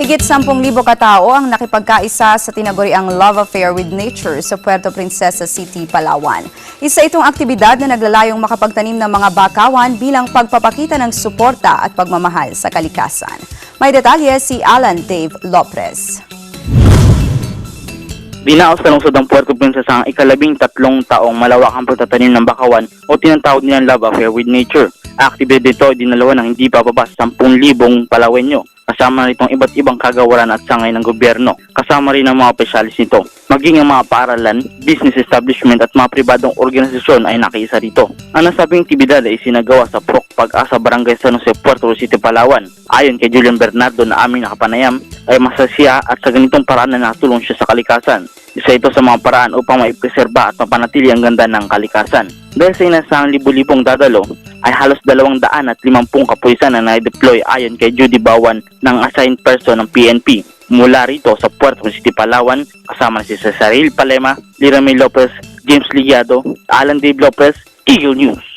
Higit 10,000 katao ang nakipagkaisa sa tinaguriang Love Affair with Nature sa Puerto Princesa City, Palawan. Isa itong aktibidad na naglalayong makapagtanim ng mga bakawan bilang pagpapakita ng suporta at pagmamahal sa kalikasan. May detalye si Alan Dave Lopez. Dinaos sa lungsod ng Puerto Princesa ang ikalabing tatlong taong malawakang pagtatanim ng bakawan o tinatawag nilang Love Affair with Nature. Aktibidad nito ay dinalawa ng hindi bababa sa 10,000 palawenyo. Kasama na itong iba't ibang kagawaran at sangay ng gobyerno. Kasama rin ang mga opisyalis nito. Maging ang mga paaralan, business establishment at mga pribadong organisasyon ay nakiisa rito. Ang nasabing aktibidad ay sinagawa sa PROC Pag-asa Barangay San Jose, Puerto City, Palawan. Ayon kay Julian Bernardo na aming nakapanayam, ay masasiya at sa ganitong paraan na natulong siya sa kalikasan. Isa ito sa mga paraan upang maipreserba at mapanatili ang ganda ng kalikasan. Dahil sa inasahang libu-libong dadalo, ay halos dalawang daan at limampung kapulisan na na-deploy ayon kay Judy Bawan ng assigned person ng PNP. Mula rito sa Puerto City, Palawan, kasama si Cesaril Palema, Liramil Lopez, James Ligiado, Alan Dave Lopez, Eagle News.